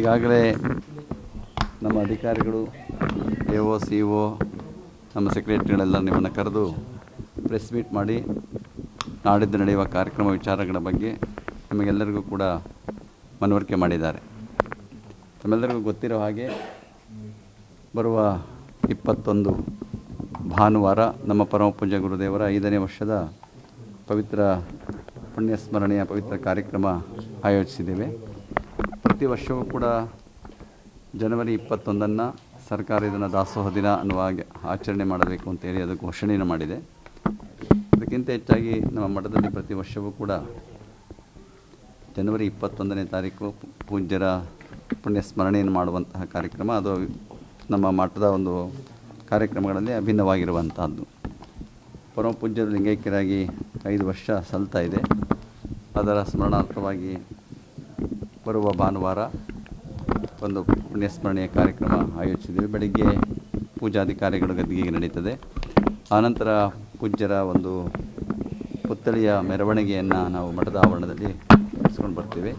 ಈಗಾಗಲೇ ನಮ್ಮ ಅಧಿಕಾರಿಗಳು ಎ ಒ ಸಿ ಒ ನಮ್ಮ ಸೆಕ್ರೆಟರಿಗಳೆಲ್ಲ ನಿಮ್ಮನ್ನು ಕರೆದು ಪ್ರೆಸ್ ಮೀಟ್ ಮಾಡಿ ನಾಡಿದ್ದು ನಡೆಯುವ ಕಾರ್ಯಕ್ರಮ ವಿಚಾರಗಳ ಬಗ್ಗೆ ನಿಮಗೆಲ್ಲರಿಗೂ ಕೂಡ ಮನವರಿಕೆ ಮಾಡಿದ್ದಾರೆ. ತಮ್ಮೆಲ್ಲರಿಗೂ ಗೊತ್ತಿರೋ ಹಾಗೆ ಬರುವ ಇಪ್ಪತ್ತೊಂದು ಭಾನುವಾರ ನಮ್ಮ ಪರಮ ಪೂಜ್ಯ ಗುರುದೇವರ ಐದನೇ ವರ್ಷದ ಪವಿತ್ರ ಪುಣ್ಯಸ್ಮರಣೆಯ ಪವಿತ್ರ ಕಾರ್ಯಕ್ರಮ ಆಯೋಜಿಸಿದ್ದೇವೆ. ಪ್ರತಿ ವರ್ಷವೂ ಕೂಡ ಜನವರಿ ಇಪ್ಪತ್ತೊಂದನ್ನು ಸರ್ಕಾರ ಇದನ್ನು ದಾಸೋಹ ದಿನ ಅನ್ನುವ ಹಾಗೆ ಆಚರಣೆ ಮಾಡಬೇಕು ಅಂತೇಳಿ ಅದು ಘೋಷಣೆಯನ್ನು ಮಾಡಿದೆ. ಅದಕ್ಕಿಂತ ಹೆಚ್ಚಾಗಿ ನಮ್ಮ ಮಠದಲ್ಲಿ ಪ್ರತಿ ವರ್ಷವೂ ಕೂಡ ಜನವರಿ ಇಪ್ಪತ್ತೊಂದನೇ ತಾರೀಕು ಪೂಜ್ಯರ ಪುಣ್ಯ ಸ್ಮರಣೆಯನ್ನು ಮಾಡುವಂತಹ ಕಾರ್ಯಕ್ರಮ. ಅದು ನಮ್ಮ ಮಠದ ಒಂದು ಕಾರ್ಯಕ್ರಮಗಳಲ್ಲಿ ಅಭಿನ್ನವಾಗಿರುವಂತಹದ್ದು. ಪರಮ ಪೂಜ್ಯರು ಲಿಂಗೈಕ್ಯರಾಗಿ ಐದು ವರ್ಷ ಸಲ್ತಾ ಇದೆ. ಅದರ ಸ್ಮರಣಾರ್ಥವಾಗಿ ಬರುವ ಭಾನುವಾರ ಒಂದು ಪುಣ್ಯಸ್ಮರಣೆಯ ಕಾರ್ಯಕ್ರಮ ಆಯೋಜಿಸಿದ್ದೀವಿ. ಬೆಳಿಗ್ಗೆ ಪೂಜಾಧಿಕಾರಿಗಳು ಗದ್ದಿಗೆಗೆ ನಡೀತದೆ. ಆನಂತರ ಪೂಜ್ಯರ ಒಂದು ಪುತ್ಥಳಿಯ ಮೆರವಣಿಗೆಯನ್ನು ನಾವು ಮಠದ ಆವರಣದಲ್ಲಿ ನಡೆಸ್ಕೊಂಡು ಬರ್ತೀವಿ.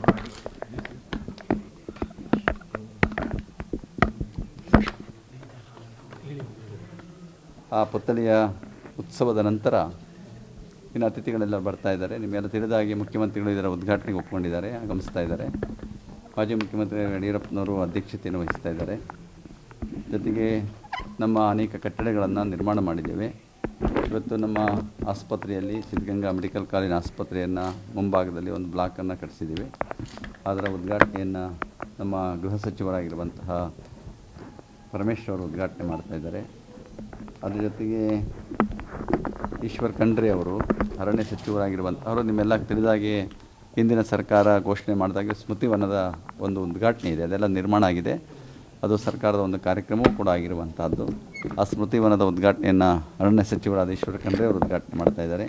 ಆ ಪುತ್ಥಳಿಯ ಉತ್ಸವದ ನಂತರ ಇನ್ನು ಅತಿಥಿಗಳೆಲ್ಲ ಬರ್ತಾ ಇದ್ದಾರೆ. ನಿಮಗೆಲ್ಲ ತಿಳಿದ ಹಾಗೆ ಮುಖ್ಯಮಂತ್ರಿಗಳು ಇದರ ಉದ್ಘಾಟನೆಗೆ ಒಪ್ಕೊಂಡಿದ್ದಾರೆ, ಆಗಮಿಸ್ತಾ ಇದ್ದಾರೆ. ಮಾಜಿ ಮುಖ್ಯಮಂತ್ರಿ ಯಡಿಯೂರಪ್ಪನವರು ಅಧ್ಯಕ್ಷತೆಯನ್ನು ವಹಿಸ್ತಾ ಇದ್ದಾರೆ. ಜೊತೆಗೆ ನಮ್ಮ ಅನೇಕ ಕಟ್ಟಡಗಳನ್ನು ನಿರ್ಮಾಣ ಮಾಡಿದ್ದೇವೆ. ಇವತ್ತು ನಮ್ಮ ಆಸ್ಪತ್ರೆಯಲ್ಲಿ ಸಿದ್ಧಗಂಗಾ ಮೆಡಿಕಲ್ ಕಾಲೇಜಿನ ಆಸ್ಪತ್ರೆಯನ್ನು ಮುಂಭಾಗದಲ್ಲಿ ಒಂದು ಬ್ಲಾಕನ್ನು ಕಟ್ಟಿಸಿದ್ದೀವಿ ಅದರ ಉದ್ಘಾಟನೆಯನ್ನು ನಮ್ಮ ಗೃಹ ಸಚಿವರಾಗಿರುವಂತಹ ಪರಮೇಶ್ವರ್ ಅವರು ಉದ್ಘಾಟನೆ ಮಾಡ್ತಾ ಇದ್ದಾರೆ. ಅದ್ರ ಜೊತೆಗೆ ಈಶ್ವರ್ ಖಂಡ್ರಿ ಅವರು ಅರಣ್ಯ ಸಚಿವರಾಗಿರುವಂಥ ಅವರು ನಿಮ್ಮೆಲ್ಲ ತಿಳಿದಾಗೆ ಹಿಂದಿನ ಸರ್ಕಾರ ಘೋಷಣೆ ಮಾಡಿದಾಗ ಸ್ಮೃತಿವನದ ಒಂದು ಉದ್ಘಾಟನೆ ಇದೆ. ಅದೆಲ್ಲ ನಿರ್ಮಾಣ ಆಗಿದೆ. ಅದು ಸರ್ಕಾರದ ಒಂದು ಕಾರ್ಯಕ್ರಮವೂ ಕೂಡ ಆಗಿರುವಂಥದ್ದು ಆ ಸ್ಮೃತಿವನದ ಉದ್ಘಾಟನೆಯನ್ನು ಅರಣ್ಯ ಸಚಿವರಾದ ಈಶ್ವರ ಖಂಡ್ರೆ ಅವರು ಉದ್ಘಾಟನೆ ಮಾಡ್ತಾ ಇದ್ದಾರೆ.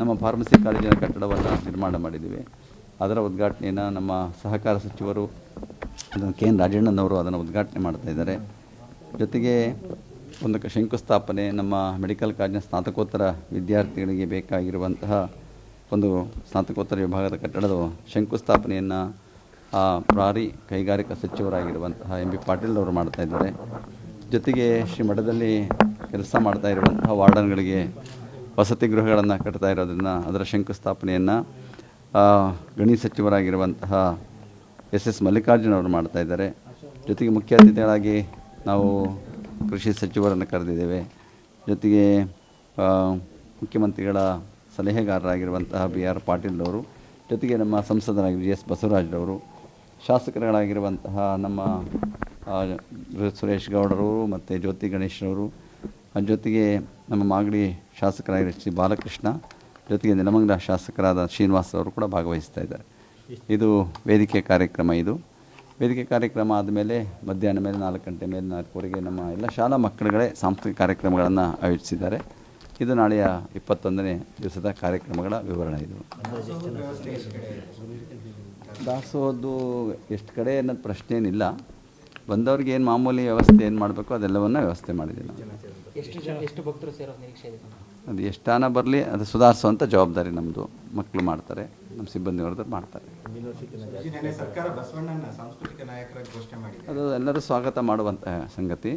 ನಮ್ಮ ಫಾರ್ಮಸಿ ಕಾಲೇಜಿನ ಕಟ್ಟಡವನ್ನು ನಿರ್ಮಾಣ ಮಾಡಿದ್ದೀವಿ. ಅದರ ಉದ್ಘಾಟನೆಯನ್ನು ನಮ್ಮ ಸಹಕಾರ ಸಚಿವರು ಕೆ ಎನ್ ರಾಜಣ್ಣನವರು ಅದನ್ನು ಉದ್ಘಾಟನೆ ಮಾಡ್ತಾ ಇದ್ದಾರೆ. ಜೊತೆಗೆ ಒಂದು ಶಂಕುಸ್ಥಾಪನೆ ನಮ್ಮ ಮೆಡಿಕಲ್ ಕಾಲೇಜಿನ ಸ್ನಾತಕೋತ್ತರ ವಿದ್ಯಾರ್ಥಿಗಳಿಗೆ ಬೇಕಾಗಿರುವಂತಹ ಒಂದು ಸ್ನಾತಕೋತ್ತರ ವಿಭಾಗದ ಕಟ್ಟಡದ ಶಂಕುಸ್ಥಾಪನೆಯನ್ನು ಆ ಪ್ರಾರಿ ಕೈಗಾರಿಕಾ ಸಚಿವರಾಗಿರುವಂತಹ ಎಂ ಬಿ ಪಾಟೀಲ್ ಅವರು ಮಾಡ್ತಾ ಇದ್ದಾರೆ. ಜೊತೆಗೆ ಶ್ರೀ ಮಠದಲ್ಲಿ ಕೆಲಸ ಮಾಡ್ತಾ ಇರುವಂತಹ ವಾರ್ಡನ್ಗಳಿಗೆ ವಸತಿ ಗೃಹಗಳನ್ನು ಕಟ್ತಾ ಇರೋದನ್ನು ಅದರ ಶಂಕುಸ್ಥಾಪನೆಯನ್ನು ಗಣಿ ಸಚಿವರಾಗಿರುವಂತಹ ಎಸ್ ಎಸ್ ಮಲ್ಲಿಕಾರ್ಜುನ ಅವರು ಮಾಡ್ತಾ ಇದ್ದಾರೆ. ಜೊತೆಗೆ ಮುಖ್ಯ ಅತಿಥಿಗಳಾಗಿ ನಾವು ಕೃಷಿ ಸಚಿವರನ್ನು ಕರೆದಿದ್ದೇವೆ. ಜೊತೆಗೆ ಮುಖ್ಯಮಂತ್ರಿಗಳ ಸಲಹೆಗಾರರಾಗಿರುವಂತಹ ಬಿ ಆರ್ ಪಾಟೀಲ್ ಅವರು, ಜೊತೆಗೆ ನಮ್ಮ ಸಂಸದರಾಗಿ ಜಿ ಎಸ್ ಬಸವರಾಜ್ರವರು ಶಾಸಕರುಗಳಾಗಿರುವಂತಹ ನಮ್ಮ ಸುರೇಶ್ ಗೌಡರು ಮತ್ತು ಜ್ಯೋತಿ ಗಣೇಶ್ರವರು ಜೊತೆಗೆ ನಮ್ಮ ಮಾಗಡಿ ಶಾಸಕರಾಗಿರೋ ಶ್ರೀ ಬಾಲಕೃಷ್ಣ, ಜೊತೆಗೆ ನೆಲಮಂಗಲ ಶಾಸಕರಾದ ಶ್ರೀನಿವಾಸ್ ಅವರು ಕೂಡ ಭಾಗವಹಿಸ್ತಾ ಇದ್ದಾರೆ. ಇದು ವೇದಿಕೆ ಕಾರ್ಯಕ್ರಮ ಇದು. ವೇದಿಕೆ ಕಾರ್ಯಕ್ರಮ ಆದಮೇಲೆ ಮಧ್ಯಾಹ್ನ ಮೇಲೆ, ನಾಲ್ಕು ಗಂಟೆ ಮೇಲೆ, ನಾಲ್ಕುವರೆಗೆ ನಮ್ಮ ಎಲ್ಲ ಶಾಲಾ ಮಕ್ಕಳುಗಳೇ ಸಾಂಸ್ಕೃತಿಕ ಕಾರ್ಯಕ್ರಮಗಳನ್ನು ಆಯೋಜಿಸಿದ್ದಾರೆ. ಇದು ನಾಳೆಯ ಇಪ್ಪತ್ತೊಂದನೇ ದಿವಸದ ಕಾರ್ಯಕ್ರಮಗಳ ವಿವರಣೆ ಇದು. ದಾಸೋದು ಎಷ್ಟು ಕಡೆ ಅನ್ನೋದು ಪ್ರಶ್ನೆ ಏನಿಲ್ಲ. ಬಂದವ್ರಿಗೆ ಏನು ಮಾಮೂಲಿ ವ್ಯವಸ್ಥೆ ಏನು ಮಾಡಬೇಕು ಅದೆಲ್ಲವನ್ನು ವ್ಯವಸ್ಥೆ ಮಾಡಿದ್ದೀವಿ ನಾವು. ಎಷ್ಟು ಭಕ್ತರು ಸೇರೋ ನಿರೀಕ್ಷೆ ಇದೆ? ಅದು ಎಷ್ಟಾನ ಬರಲಿ ಅದು ಸುಧಾರಿಸುವಂಥ ಜವಾಬ್ದಾರಿ ನಮ್ಮದು ಮಕ್ಕಳು ಮಾಡ್ತಾರೆ ನಮ್ಮ ಸಿಬ್ಬಂದಿ ಮಾಡ್ತಾರೆ. ಅದು ಎಲ್ಲರೂ ಸ್ವಾಗತ ಮಾಡುವಂಥ ಸಂಗತಿ.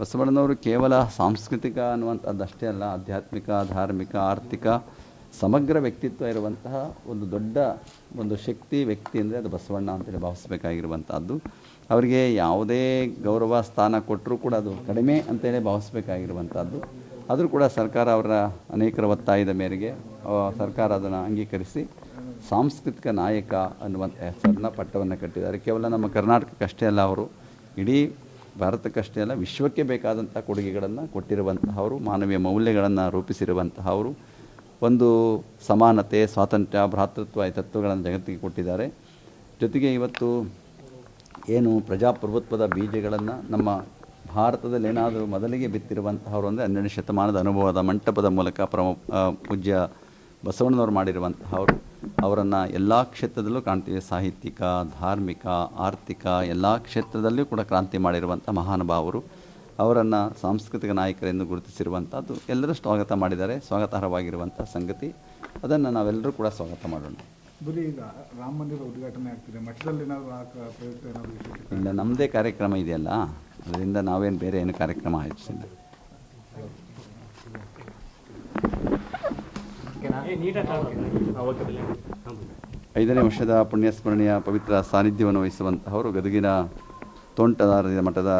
ಬಸವಣ್ಣನವರು ಕೇವಲ ಸಾಂಸ್ಕೃತಿಕ ಅನ್ನುವಂಥದ್ದಷ್ಟೇ ಅಲ್ಲ ಆಧ್ಯಾತ್ಮಿಕ ಧಾರ್ಮಿಕ ಆರ್ಥಿಕ ಸಮಗ್ರ ವ್ಯಕ್ತಿತ್ವ ಇರುವಂತಹ ಒಂದು ದೊಡ್ಡ ಒಂದು ಶಕ್ತಿ ವ್ಯಕ್ತಿ ಅಂದರೆ ಅದು ಬಸವಣ್ಣ ಅಂತೇಳಿ ಭಾವಿಸಬೇಕಾಗಿರುವಂಥದ್ದು. ಅವರಿಗೆ ಯಾವುದೇ ಗೌರವ ಸ್ಥಾನ ಕೊಟ್ಟರೂ ಕೂಡ ಅದು ಕಡಿಮೆ ಅಂತೇಳಿ ಭಾವಿಸಬೇಕಾಗಿರುವಂಥದ್ದು. ಆದರೂ ಕೂಡ ಸರ್ಕಾರ ಅವರ ಅನೇಕರ ಒತ್ತಾಯದ ಮೇರೆಗೆ ಸರ್ಕಾರ ಅದನ್ನು ಅಂಗೀಕರಿಸಿ ಸಾಂಸ್ಕೃತಿಕ ನಾಯಕ ಅನ್ನುವಂಥ ಹೆಸರನ್ನ ಪಟ್ಟವನ್ನು ಕಟ್ಟಿದ್ದಾರೆ. ಕೇವಲ ನಮ್ಮ ಕರ್ನಾಟಕಕ್ಕಷ್ಟೇ ಅಲ್ಲ, ಅವರು ಇಡೀ ಭಾರತಕ್ಕಷ್ಟೇ ಅಲ್ಲ, ವಿಶ್ವಕ್ಕೆ ಬೇಕಾದಂಥ ಕೊಡುಗೆಗಳನ್ನು ಕೊಟ್ಟಿರುವಂತಹವರು, ಮಾನವೀಯ ಮೌಲ್ಯಗಳನ್ನು ರೂಪಿಸಿರುವಂತಹವರು ಒಂದು ಸಮಾನತೆ, ಸ್ವಾತಂತ್ರ್ಯ, ಭ್ರಾತೃತ್ವ ಈ ತತ್ವಗಳನ್ನು ಜಗತ್ತಿಗೆ ಕೊಟ್ಟಿದ್ದಾರೆ. ಜೊತೆಗೆ ಇವತ್ತು ಏನು ಪ್ರಜಾಪ್ರಭುತ್ವದ ಬೀಜಗಳನ್ನು ನಮ್ಮ ಭಾರತದಲ್ಲಿ ಏನಾದರೂ ಮೊದಲಿಗೆ ಬಿತ್ತಿರುವಂತಹವರು ಅಂದರೆ ಹನ್ನೆರಡನೇ ಶತಮಾನದ ಅನುಭವದ ಮಂಟಪದ ಮೂಲಕ ಪ್ರಮ ಪೂಜ್ಯ ಬಸವಣ್ಣನವರು ಮಾಡಿರುವಂತಹವರು. ಅವರನ್ನು ಎಲ್ಲ ಕ್ಷೇತ್ರದಲ್ಲೂ ಕಾಣ್ತೀವಿ. ಸಾಹಿತ್ಯಿಕ ಧಾರ್ಮಿಕ ಆರ್ಥಿಕ ಎಲ್ಲ ಕ್ಷೇತ್ರದಲ್ಲಿಯೂ ಕೂಡ ಕ್ರಾಂತಿ ಮಾಡಿರುವಂಥ ಮಹಾನುಭಾವರು. ಅವರನ್ನು ಸಾಂಸ್ಕೃತಿಕ ನಾಯಕರೆಂದು ಗುರುತಿಸಿರುವಂಥದ್ದು ಎಲ್ಲರೂ ಸ್ವಾಗತ ಮಾಡಿದ್ದಾರೆ. ಸ್ವಾಗತಾರ್ಹವಾಗಿರುವಂಥ ಸಂಗತಿ. ಅದನ್ನು ನಾವೆಲ್ಲರೂ ಕೂಡ ಸ್ವಾಗತ ಮಾಡೋಣ. ಬರೀ ಈಗ ರಾಮ ಮಂದಿರ ಉದ್ಘಾಟನೆ ಆಗ್ತಿದೆ. ಮಠದಲ್ಲಿ ಏನಾದರೂ ಆ ಕ- ಪ್ರಯುಕ್ತ ಏನಾದರೂ ಇಲ್ಲ ನಮ್ಮದೇ ಕಾರ್ಯಕ್ರಮ ಇದೆಯಲ್ಲ? ಅದರಿಂದ ನಾವೇನು ಬೇರೆ ಏನು ಕಾರ್ಯಕ್ರಮ ಆಯೋಜಿಸಿಲ್ಲ. ಐದನೇ ವರ್ಷದ ಪುಣ್ಯಸ್ಮರಣೆಯ ಪವಿತ್ರ ಸಾನ್ನಿಧ್ಯವನ್ನು ವಹಿಸುವಂತಹವರು ಗದಗಿನ ತೋಂಟದಾರ ಮಠದ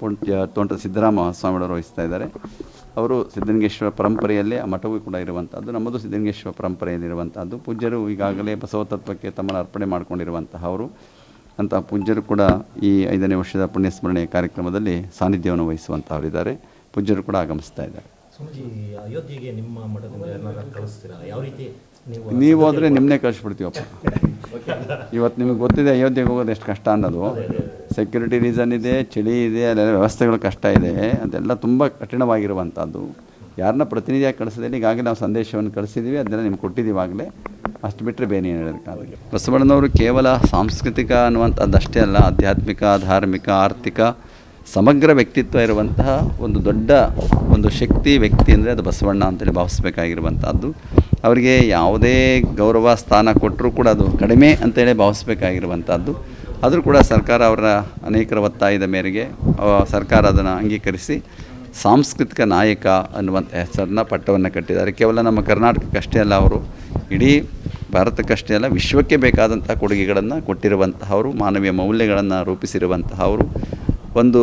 ಪುಣ್ಯ ತೋಂಟ ಸಿದ್ದರಾಮ ಸ್ವಾಮಿಗಳವರು ವಹಿಸ್ತಾ ಇದ್ದಾರೆ. ಅವರು ಸಿದ್ಧಲಿಂಗೇಶ್ವರ ಪರಂಪರೆಯಲ್ಲೇ ಆ ಮಠವೂ ಕೂಡ ಇರುವಂಥದ್ದು ನಮ್ಮದು ಸಿದ್ಧಲಿಂಗೇಶ್ವರ ಪರಂಪರೆಯಲ್ಲಿರುವಂಥದ್ದು ಪೂಜ್ಯರು ಈಗಾಗಲೇ ಬಸವ ತತ್ವಕ್ಕೆ ತಮ್ಮನ್ನು ಅರ್ಪಣೆ ಮಾಡಿಕೊಂಡಿರುವಂತಹವರು. ಅಂತಹ ಪೂಜ್ಯರು ಕೂಡ ಈ ಐದನೇ ವರ್ಷದ ಪುಣ್ಯಸ್ಮರಣೆ ಕಾರ್ಯಕ್ರಮದಲ್ಲಿ ಸಾನ್ನಿಧ್ಯವನ್ನು ವಹಿಸುವಂತಹವರಿದ್ದಾರೆ. ಪೂಜ್ಯರು ಕೂಡ ಆಗಮಿಸ್ತಾ ಇದ್ದಾರೆ. ನೀವು ಹೋದರೆ ನಿಮ್ಮನ್ನೇ ಕಳಿಸ್ಬಿಡ್ತೀವಪ್ಪ. ಇವತ್ತು ನಿಮಗೆ ಗೊತ್ತಿದೆ ಅಯೋಧ್ಯೆಗೆ ಹೋಗೋದು ಎಷ್ಟು ಕಷ್ಟ ಅನ್ನೋದು. ಸೆಕ್ಯೂರಿಟಿ ರೀಸನ್ ಇದೆ ಚಳಿ ಇದೆ ಅಲ್ಲೆಲ್ಲ ವ್ಯವಸ್ಥೆಗಳು ಕಷ್ಟ ಇದೆ ಅದೆಲ್ಲ ತುಂಬ ಕಠಿಣವಾಗಿರುವಂಥದ್ದು. ಯಾರನ್ನ ಪ್ರತಿನಿಧಿಯಾಗಿ ಕಳಿಸಿದ್ರೆ ಈಗಾಗಲೇ ನಾವು ಸಂದೇಶವನ್ನು ಕಳಿಸಿದ್ದೀವಿ ಅದನ್ನು ನಿಮ್ಗೆ ಕೊಟ್ಟಿದ್ದೀವಿ ಆಗಲೇ. ಅಷ್ಟು ಬಿಟ್ಟರೆ ಬೇರೆ ಏನು ಹೇಳೋದಕ್ಕಾಗಲ್ಲ ಬಸವಣ್ಣನವರು ಕೇವಲ ಸಾಂಸ್ಕೃತಿಕ ಅನ್ನುವಂಥದ್ದಷ್ಟೇ ಅಲ್ಲ, ಆಧ್ಯಾತ್ಮಿಕ, ಧಾರ್ಮಿಕ, ಆರ್ಥಿಕ, ಸಮಗ್ರ ವ್ಯಕ್ತಿತ್ವ ಇರುವಂತಹ ಒಂದು ದೊಡ್ಡ ಒಂದು ಶಕ್ತಿ ವ್ಯಕ್ತಿ ಅಂದರೆ ಅದು ಬಸವಣ್ಣ ಅಂತೇಳಿ ಭಾವಿಸ್ಬೇಕಾಗಿರುವಂಥದ್ದು. ಅವರಿಗೆ ಯಾವುದೇ ಗೌರವ ಸ್ಥಾನ ಕೊಟ್ಟರೂ ಕೂಡ ಅದು ಕಡಿಮೆ ಅಂತೇಳಿ ಭಾವಿಸ್ಬೇಕಾಗಿರುವಂಥದ್ದು. ಆದರೂ ಕೂಡ ಸರ್ಕಾರ ಅವರ ಅನೇಕರ ಒತ್ತಾಯದ ಮೇರೆಗೆ ಸರ್ಕಾರ ಅದನ್ನು ಅಂಗೀಕರಿಸಿ ಸಾಂಸ್ಕೃತಿಕ ನಾಯಕ ಅನ್ನುವಂಥ ಹೆಸರನ್ನ ಪಟ್ಟವನ್ನು ಕಟ್ಟಿದ್ದಾರೆ. ಕೇವಲ ನಮ್ಮ ಕರ್ನಾಟಕಕ್ಕಷ್ಟೇ ಅಲ್ಲ ಅವರು, ಇಡೀ ಭಾರತಕ್ಕಷ್ಟೇ ಅಲ್ಲ, ವಿಶ್ವಕ್ಕೆ ಬೇಕಾದಂಥ ಕೊಡುಗೆಗಳನ್ನು ಕೊಟ್ಟಿರುವಂತಹವರು, ಮಾನವೀಯ ಮೌಲ್ಯಗಳನ್ನು ರೂಪಿಸಿರುವಂತಹವರು ಒಂದು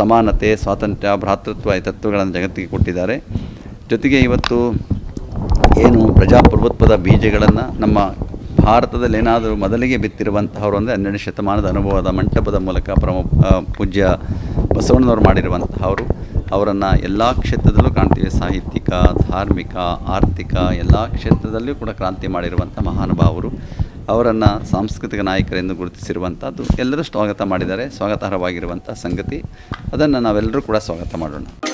ಸಮಾನತೆ, ಸ್ವಾತಂತ್ರ್ಯ, ಭ್ರಾತೃತ್ವ ಈ ತತ್ವಗಳನ್ನು ಜಗತ್ತಿಗೆ ಕೊಟ್ಟಿದ್ದಾರೆ. ಜೊತೆಗೆ ಇವತ್ತು ಏನು ಪ್ರಜಾಪ್ರಭುತ್ವದ ಬೀಜಗಳನ್ನು ನಮ್ಮ ಭಾರತದಲ್ಲಿ ಏನಾದರೂ ಮೊದಲಿಗೆ ಬಿತ್ತಿರುವಂತಹವರು ಅಂದರೆ ಹನ್ನೆರಡನೇ ಶತಮಾನದ ಅನುಭವದ ಮಂಟಪದ ಮೂಲಕ ಪ್ರಮ ಪೂಜ್ಯ ಬಸವಣ್ಣನವರು ಮಾಡಿರುವಂತಹವರು. ಅವರನ್ನು ಎಲ್ಲ ಕ್ಷೇತ್ರದಲ್ಲೂ ಕಾಣ್ತೀವಿ. ಸಾಹಿತ್ಯಿಕ, ಧಾರ್ಮಿಕ, ಆರ್ಥಿಕ ಎಲ್ಲ ಕ್ಷೇತ್ರದಲ್ಲಿಯೂ ಕೂಡ ಕ್ರಾಂತಿ ಮಾಡಿರುವಂಥ ಮಹಾನುಭಾವರು. ಅವರನ್ನು ಸಾಂಸ್ಕೃತಿಕ ನಾಯಕರೆಂದು ಗುರುತಿಸಿರುವಂಥದ್ದು ಎಲ್ಲರೂ ಸ್ವಾಗತ ಮಾಡಿದ್ದಾರೆ. ಸ್ವಾಗತಾರ್ಹವಾಗಿರುವಂಥ ಸಂಗತಿ. ಅದನ್ನು ನಾವೆಲ್ಲರೂ ಕೂಡ ಸ್ವಾಗತ ಮಾಡೋಣ.